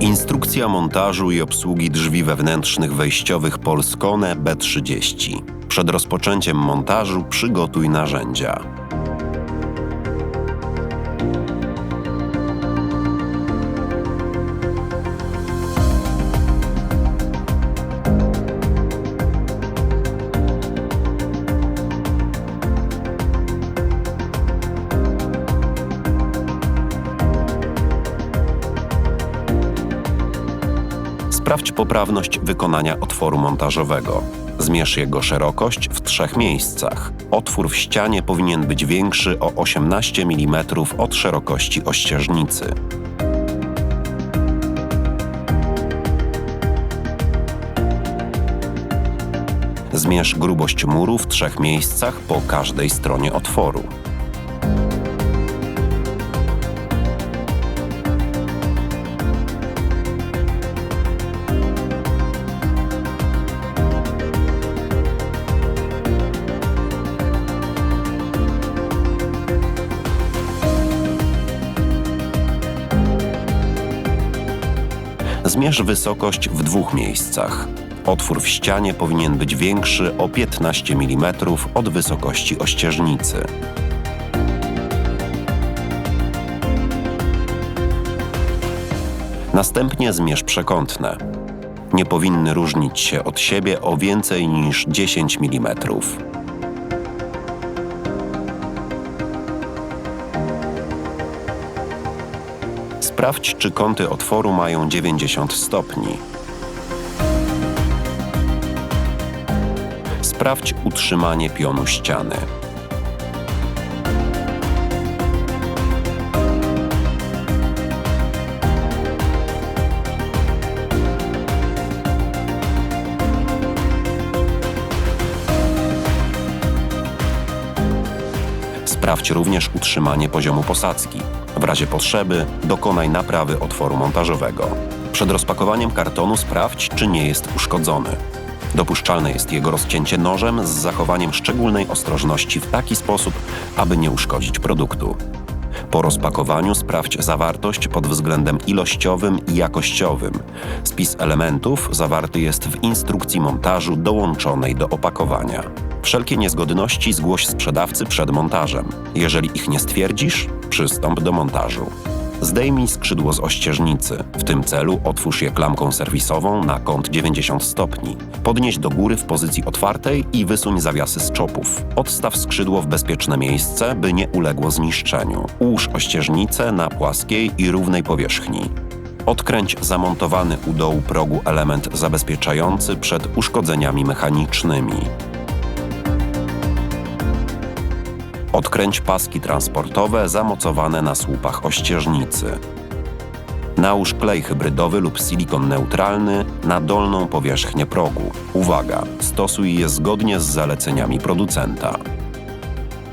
Instrukcja montażu i obsługi drzwi wewnętrznych wejściowych Polskone B30. Przed rozpoczęciem montażu przygotuj narzędzia. Sprawdź poprawność wykonania otworu montażowego. Zmierz jego szerokość w trzech miejscach. Otwór w ścianie powinien być większy o 18 mm od szerokości ościeżnicy. Zmierz grubość muru w trzech miejscach po każdej stronie otworu. Zmierz wysokość w dwóch miejscach. Otwór w ścianie powinien być większy o 15 mm od wysokości ościeżnicy. Następnie zmierz przekątne. Nie powinny różnić się od siebie o więcej niż 10 mm. Sprawdź, czy kąty otworu mają 90 stopni. Sprawdź utrzymanie pionu ściany. Sprawdź również utrzymanie poziomu posadzki. W razie potrzeby dokonaj naprawy otworu montażowego. Przed rozpakowaniem kartonu sprawdź, czy nie jest uszkodzony. Dopuszczalne jest jego rozcięcie nożem z zachowaniem szczególnej ostrożności w taki sposób, aby nie uszkodzić produktu. Po rozpakowaniu sprawdź zawartość pod względem ilościowym i jakościowym. Spis elementów zawarty jest w instrukcji montażu dołączonej do opakowania. Wszelkie niezgodności zgłoś sprzedawcy przed montażem. Jeżeli ich nie stwierdzisz, przystąp do montażu. Zdejmij skrzydło z ościeżnicy. W tym celu otwórz je klamką serwisową na kąt 90 stopni. Podnieś do góry w pozycji otwartej i wysuń zawiasy z czopów. Odstaw skrzydło w bezpieczne miejsce, by nie uległo zniszczeniu. Ułóż ościeżnicę na płaskiej i równej powierzchni. Odkręć zamontowany u dołu progu element zabezpieczający przed uszkodzeniami mechanicznymi. Odkręć paski transportowe zamocowane na słupach ościeżnicy. Nałóż klej hybrydowy lub silikon neutralny na dolną powierzchnię progu. Uwaga, stosuj je zgodnie z zaleceniami producenta.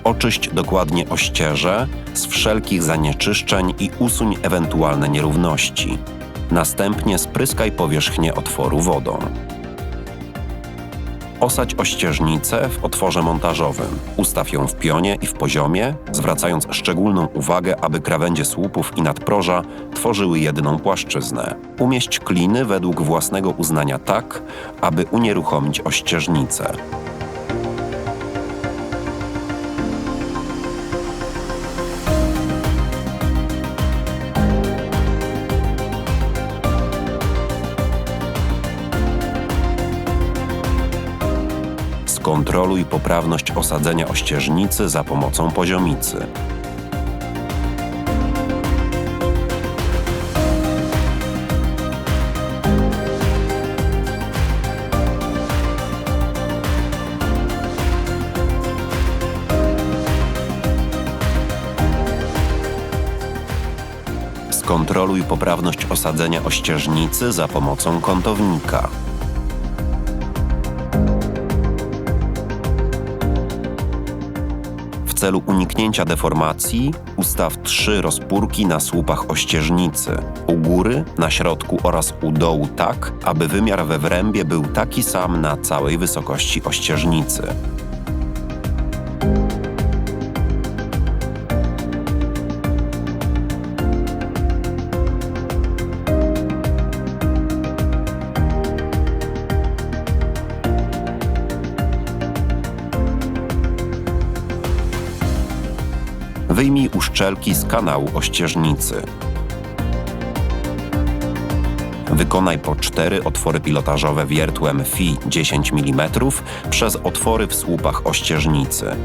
Oczyść dokładnie ościeże z wszelkich zanieczyszczeń i usuń ewentualne nierówności. Następnie spryskaj powierzchnię otworu wodą. Osadź ościeżnicę w otworze montażowym. Ustaw ją w pionie i w poziomie, zwracając szczególną uwagę, aby krawędzie słupów i nadproża tworzyły jedną płaszczyznę. Umieść kliny według własnego uznania tak, aby unieruchomić ościeżnicę. Skontroluj poprawność osadzenia ościeżnicy za pomocą poziomicy. Skontroluj poprawność osadzenia ościeżnicy za pomocą kątownika. Celu uniknięcia deformacji ustaw trzy rozpórki na słupach ościeżnicy. U góry, na środku oraz u dołu tak, aby wymiar we wrębie był taki sam na całej wysokości ościeżnicy. Uszczelki z kanału ościeżnicy. Wykonaj po cztery otwory pilotażowe wiertłem FI 10 mm przez otwory w słupach ościeżnicy.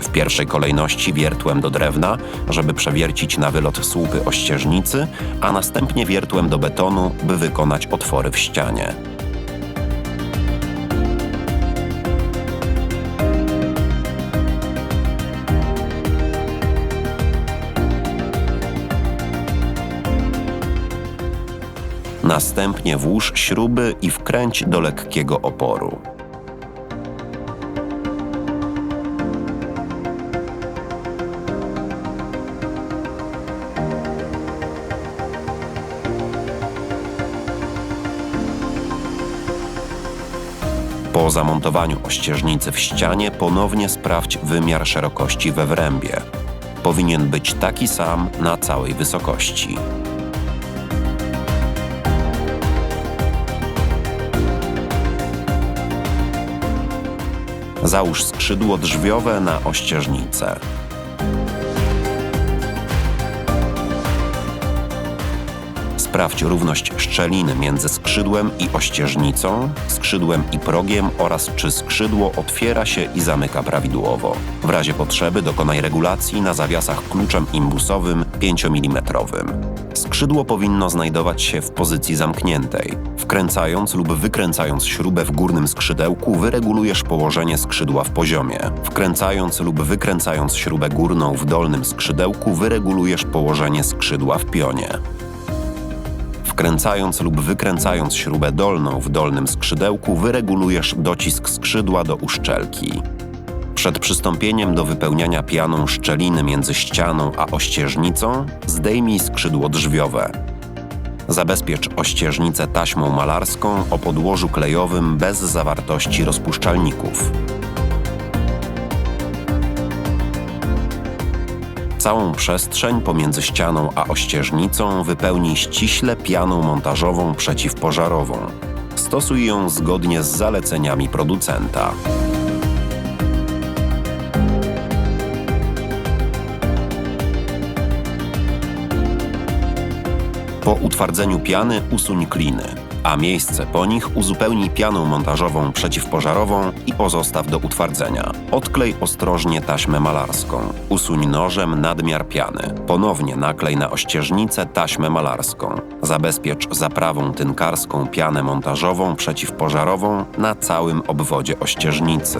W pierwszej kolejności wiertłem do drewna, żeby przewiercić na wylot słupy ościeżnicy, a następnie wiertłem do betonu, by wykonać otwory w ścianie. Następnie włóż śruby i wkręć do lekkiego oporu. Po zamontowaniu ościeżnicy w ścianie ponownie sprawdź wymiar szerokości we wrębie. Powinien być taki sam na całej wysokości. Załóż skrzydło drzwiowe na ościeżnicę. Sprawdź równość szczeliny między skrzydłem i ościeżnicą, skrzydłem i progiem oraz czy skrzydło otwiera się i zamyka prawidłowo. W razie potrzeby dokonaj regulacji na zawiasach kluczem imbusowym 5 mm. Skrzydło powinno znajdować się w pozycji zamkniętej. Wkręcając lub wykręcając śrubę w górnym skrzydełku, wyregulujesz położenie skrzydła w poziomie. Wkręcając lub wykręcając śrubę górną w dolnym skrzydełku, wyregulujesz położenie skrzydła w pionie. Wkręcając lub wykręcając śrubę dolną w dolnym skrzydełku, wyregulujesz docisk skrzydła do uszczelki. Przed przystąpieniem do wypełniania pianą szczeliny między ścianą a ościeżnicą, zdejmij skrzydło drzwiowe. Zabezpiecz ościeżnicę taśmą malarską o podłożu klejowym bez zawartości rozpuszczalników. Całą przestrzeń pomiędzy ścianą a ościeżnicą wypełnij ściśle pianą montażową przeciwpożarową. Stosuj ją zgodnie z zaleceniami producenta. Po utwardzeniu piany usuń kliny, a miejsce po nich uzupełnij pianą montażową przeciwpożarową i pozostaw do utwardzenia. Odklej ostrożnie taśmę malarską. Usuń nożem nadmiar piany. Ponownie naklej na ościeżnicę taśmę malarską. Zabezpiecz zaprawą tynkarską pianę montażową przeciwpożarową na całym obwodzie ościeżnicy.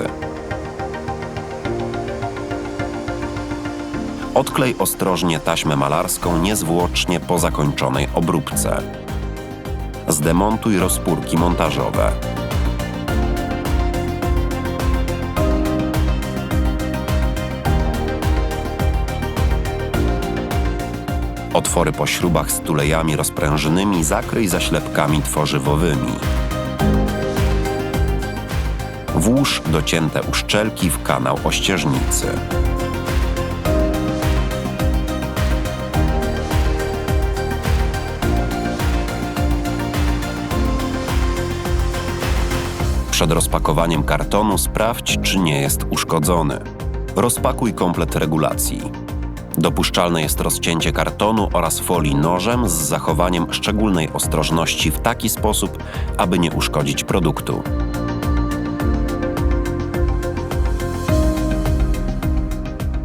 Odklej ostrożnie taśmę malarską niezwłocznie po zakończonej obróbce. Zdemontuj rozpórki montażowe. Otwory po śrubach z tulejami rozprężonymi zakryj zaślepkami tworzywowymi. Włóż docięte uszczelki w kanał ościeżnicy. Przed rozpakowaniem kartonu sprawdź, czy nie jest uszkodzony. Rozpakuj komplet regulacji. Dopuszczalne jest rozcięcie kartonu oraz folii nożem z zachowaniem szczególnej ostrożności w taki sposób, aby nie uszkodzić produktu.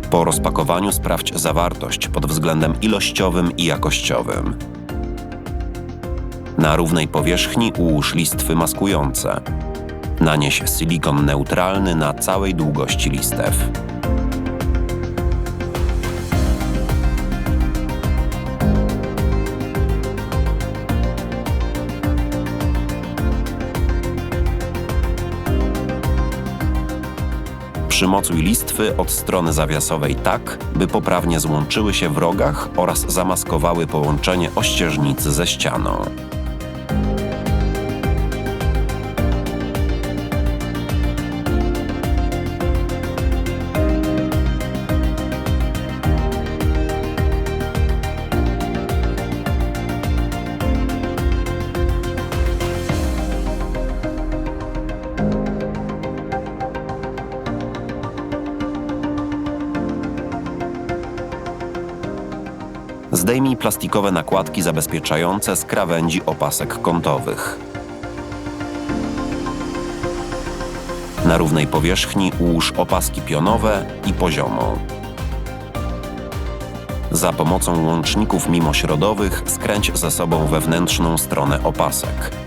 Po rozpakowaniu sprawdź zawartość pod względem ilościowym i jakościowym. Na równej powierzchni ułóż listwy maskujące. Nanieś silikon neutralny na całej długości listew. Przymocuj listwy od strony zawiasowej tak, by poprawnie złączyły się w rogach oraz zamaskowały połączenie ościeżnicy ze ścianą. Zdejmij plastikowe nakładki zabezpieczające z krawędzi opasek kątowych. Na równej powierzchni ułóż opaski pionowe i poziomą. Za pomocą łączników mimośrodowych skręć ze sobą wewnętrzną stronę opasek.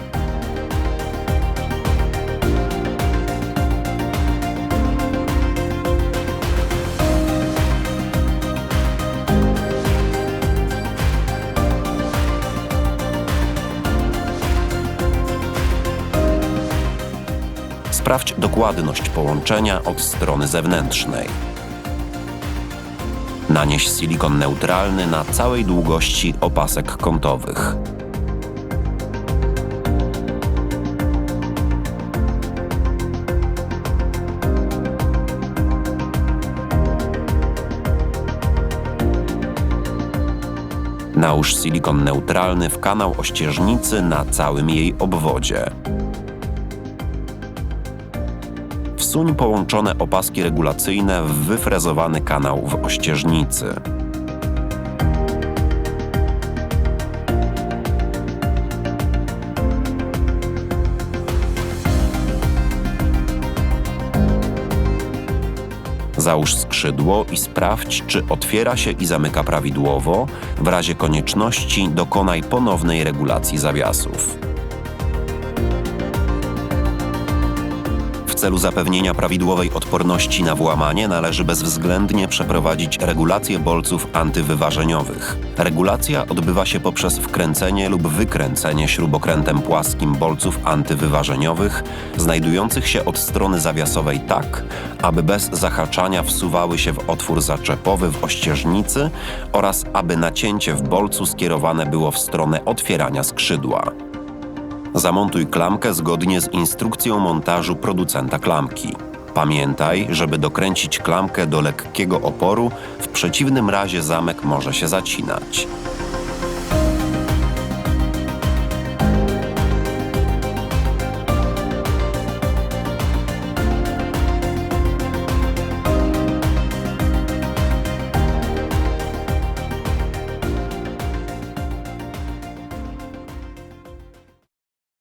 Sprawdź dokładność połączenia od strony zewnętrznej. Nanieś silikon neutralny na całej długości opasek kątowych. Nałóż silikon neutralny w kanał ościeżnicy na całym jej obwodzie. Wsuń połączone opaski regulacyjne w wyfrezowany kanał w ościeżnicy. Załóż skrzydło i sprawdź, czy otwiera się i zamyka prawidłowo. W razie konieczności dokonaj ponownej regulacji zawiasów. Celu zapewnienia prawidłowej odporności na włamanie należy bezwzględnie przeprowadzić regulację bolców antywyważeniowych. Regulacja odbywa się poprzez wkręcenie lub wykręcenie śrubokrętem płaskim bolców antywyważeniowych znajdujących się od strony zawiasowej tak, aby bez zahaczania wsuwały się w otwór zaczepowy w ościeżnicy oraz aby nacięcie w bolcu skierowane było w stronę otwierania skrzydła. Zamontuj klamkę zgodnie z instrukcją montażu producenta klamki. Pamiętaj, żeby dokręcić klamkę do lekkiego oporu, w przeciwnym razie zamek może się zacinać.